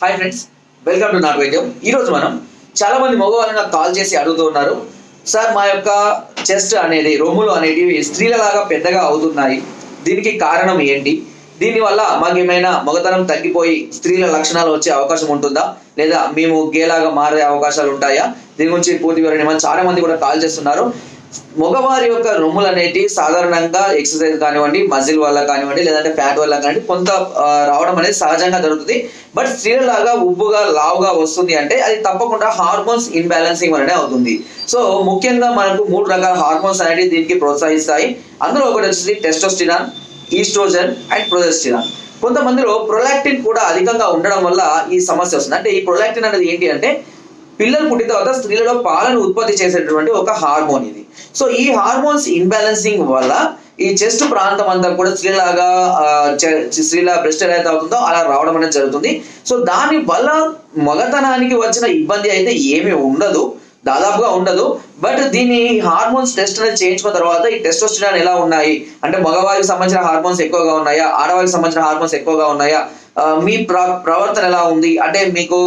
Hi friends welcome to నాట్ వైద్యం ఈరోజు మనం చాలా మంది మగవాళ్ళు నాకు కాల్ చేసి అడుగుతూ ఉన్నారు. సార్ మా యొక్క చెస్ట్ అనేది రొమ్ములు అనేటివి స్త్రీలలాగా పెద్దగా అవుతున్నాయి. దీనికి కారణం ఏంటి? దీనివల్ల మాకేమైనా మగతనం తగ్గిపోయి స్త్రీల లక్షణాలు వచ్చే అవకాశం ఉంటుందా? లేదా మేము గేలాగా మారే అవకాశాలు ఉంటాయా? దీని గురించి పూర్తి వివరణ చాలా మంది కూడా కాల్ చేస్తున్నారు. మగవారి యొక్క రొమ్ములు అనేటి సాధారణంగా ఎక్సర్సైజ్ కానివ్వండి మజిల్ వల్ల కానివ్వండి లేదంటే ఫ్యాట్ వల్ల కానివ్వండి కొంత రావడం అనేది సహజంగా జరుగుతుంది. బట్ స్త్రీలలాగా ఉబ్బుగా లావుగా వస్తుంది అంటే అది తప్పకుండా హార్మోన్స్ ఇన్బ్యాలెన్సింగ్ వల్లనే అవుతుంది. సో ముఖ్యంగా మనకు మూడు రకాల హార్మోన్స్ అనేవి దీనికి ప్రోత్సహిస్తాయి. అందులో ఒకటి వచ్చేసి టెస్టోస్టిరాన్ ఈస్ట్రోజన్ అండ్ ప్రొజెస్టిరాన్. కొంతమందిలో ప్రొలాక్టిన్ కూడా అధికంగా ఉండడం వల్ల ఈ సమస్య వస్తుంది. అంటే ఈ ప్రొలాక్టిన్ అనేది ఏంటి అంటే పిల్లలు పుట్టిన తర్వాత స్త్రీలలో పాలను ఉత్పత్తి చేసేటటువంటి ఒక హార్మోన్ ఇది. సో ఈ హార్మోన్స్ ఇన్బ్యాలెన్సింగ్ వల్ల ఈ చెస్ట్ ప్రాంతం అంతా కూడా స్త్రీలాగా స్త్రీలా స్త్రీల బ్రెస్ట్ ఎలా అయితే అవుతుందో అలా రావడం అనేది జరుగుతుంది. సో దాని వల్ల మగతనానికి వచ్చిన ఇబ్బంది అయితే ఏమీ ఉండదు. దాదాపుగా ఉండదు. బట్ దీని హార్మోన్స్ టెస్ట్ అనేది చేయించుకున్న తర్వాత ఈ టెస్టోస్టిరాన్ ఎలా ఉన్నాయి? అంటే మగవారికి సంబంధించిన హార్మోన్స్ ఎక్కువగా ఉన్నాయా? ఆడవారికి సంబంధించిన హార్మోన్స్ ఎక్కువగా ఉన్నాయా? మీ ప్ర ప్రవర్తన ఎలా ఉంది? అంటే మీకు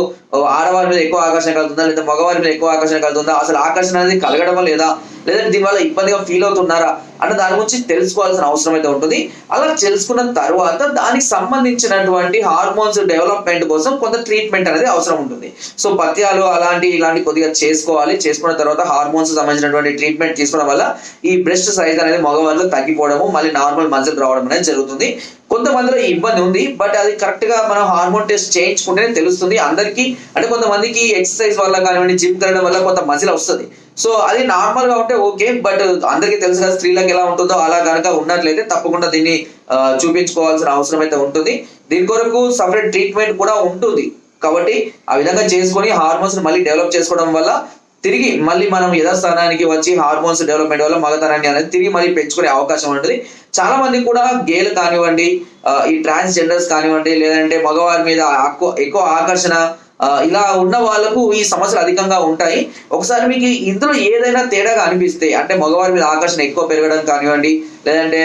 ఆడవారి మీద ఎక్కువ ఆకర్షణ కలుగుతుందా? లేదా మగవారి మీద ఎక్కువ ఆకర్షణ కలుగుతుందా? అసలు ఆకర్షణ అనేది కలగడమా లేదా? లేదంటే దీనివల్ల ఇబ్బందిగా ఫీల్ అవుతున్నారా? అన్న దాని గురించి తెలుసుకోవాల్సిన అవసరం అయితే ఉంటుంది. అలా తెలుసుకున్న తర్వాత దానికి సంబంధించినటువంటి హార్మోన్స్ డెవలప్మెంట్ కోసం కొంత ట్రీట్మెంట్ అనేది అవసరం ఉంటుంది. సో పత్యాలు అలాంటి ఇలాంటి కొద్దిగా చేసుకోవాలి. చేసుకున్న తర్వాత హార్మోన్స్ సంబంధించినటువంటి ట్రీట్మెంట్ తీసుకోవడం వల్ల ఈ బ్రెస్ట్ సైజ్ అనేది మగవాళ్ళు తగ్గిపోవడము మళ్ళీ నార్మల్ మజిల్ రావడం అనేది జరుగుతుంది. కొంతమందిలో ఈ ఇబ్బంది ఉంది బట్ అది కరెక్ట్గా మనం హార్మోన్ టెస్ట్ చేయించుకుంటేనే తెలుస్తుంది. అందరికీ అంటే కొంతమందికి ఎక్సర్సైజ్ వల్ల కానివ్వండి జిమ్ తిరగడం వల్ల కొంత మజిల్ వస్తుంది. సో అది నార్మల్గా ఉంటే ఓకే బట్ అందరికీ తెలుసు కదా స్త్రీలకు ఎలా ఉంటుందో అలా కనుక ఉన్నట్లయితే తప్పకుండా దీన్ని చూపించుకోవాల్సిన అవసరం అయితే ఉంటుంది. దీని కొరకు సపరేట్ ట్రీట్మెంట్ కూడా ఉంటుంది. కాబట్టి ఆ విధంగా చేసుకొని హార్మోన్స్ మళ్ళీ డెవలప్ చేసుకోవడం వల్ల తిరిగి మళ్ళీ మనం యథాస్థానానికి వచ్చి హార్మోన్స్ డెవలప్మెంట్ వల్ల మగతనాన్ని అనేది తిరిగి మళ్ళీ పెంచుకునే అవకాశం ఉంటుంది. చాలా మంది కూడా గేలు కానివ్వండి ఈ ట్రాన్స్జెండర్స్ కానివ్వండి లేదంటే మగవారి మీద ఎక్కువ ఎక్కువ ఆకర్షణ ఇలా ఉన్న వాళ్ళకు ఈ సమస్యలు అధికంగా ఉంటాయి. ఒకసారి మీకు ఇందులో ఏదైనా తేడాగా అనిపిస్తే అంటే మగవారి మీద ఆకర్షణ ఎక్కువ పెరగడం కానివ్వండి లేదంటే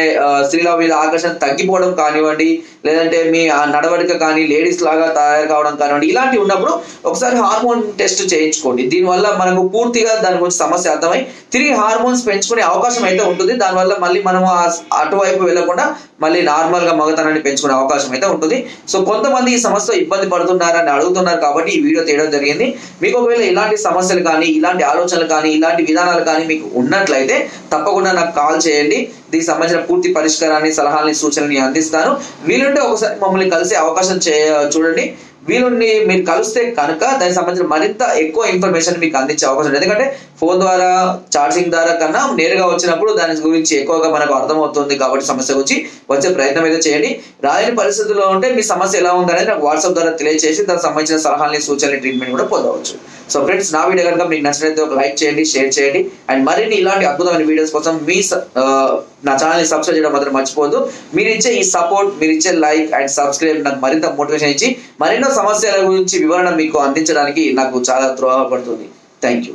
స్త్రీల మీద ఆకర్షణ తగ్గిపోవడం కానివ్వండి లేదంటే మీ ఆ నడవడిక కానీ లేడీస్ లాగా తయారు కావడం కానివ్వండి ఇలాంటివి ఉన్నప్పుడు ఒకసారి హార్మోన్ టెస్ట్ చేయించుకోండి. దీనివల్ల మనకు పూర్తిగా దాని గురించి సమస్య అర్థమై తిరిగి హార్మోన్స్ పెంచుకునే అవకాశం అయితే ఉంటుంది. దానివల్ల మళ్ళీ మనం ఆ- అటువైపు వెళ్ళకుండా మళ్ళీ నార్మల్గా మగతనాన్ని పెంచుకునే అవకాశం అయితే ఉంటుంది. సో కొంతమంది ఈ సమస్య ఇబ్బంది పడుతున్నారని అడుగుతున్నారు కాబట్టి ఈ వీడియో తీయడం జరిగింది. మీకు ఒకవేళ ఇలాంటి సమస్యలు కానీ ఇలాంటి ఆలోచనలు కానీ ఇలాంటి విధానాలు కానీ మీకు ఉన్నట్లయితే తప్పకుండా నాకు కాల్ చేయండి. దీనికి సంబంధించిన పూర్తి పరిష్కారాన్ని సలహాలని సూచనని అందిస్తాను. వీలుంటే ఒకసారి మమ్మల్ని కలిసే అవకాశం చే చూడండి. వీలుండి మీరు కలిస్తే కనుక దానికి సంబంధించిన మరింత ఎక్కువ ఇన్ఫర్మేషన్ మీకు అందించే అవకాశం ఉంది. ఎందుకంటే ఫోన్ ద్వారా చార్జింగ్ ద్వారా కన్నా నేరుగా వచ్చినప్పుడు దాని గురించి ఎక్కువగా మనకు అర్థమవుతుంది కాబట్టి సమస్య గురించి వచ్చే ప్రయత్నం అయితే చేయండి. రాలేని పరిస్థితుల్లో ఉంటే మీ సమస్య ఎలా ఉందనేది నాకు వాట్సాప్ ద్వారా తెలియజేసి దానికి సంబంధించిన సలహాలని సూచనలు ట్రీట్మెంట్ కూడా పొందవచ్చు. సో ఫ్రెండ్స్ నా వీడియో కనుక మీకు నచ్చినట్లయితే ఒక లైక్ చేయండి షేర్ చేయండి. అండ్ మరిన్ని ఇలాంటి అద్భుతమైన వీడియోస్ కోసం మీ నా ఛానల్ని సబ్స్క్రైబ్ చేయడం మాత్రం మర్చిపోవద్దు. మీరు ఇచ్చే ఈ సపోర్ట్ మీరు ఇచ్చే లైక్ అండ్ సబ్స్క్రైబ్ నాకు మరింత మోటివేషన్ ఇచ్చి మరెన్నో సమస్యల గురించి వివరణ మీకు అందించడానికి నాకు చాలా దోహదపడుతుంది. Thank you.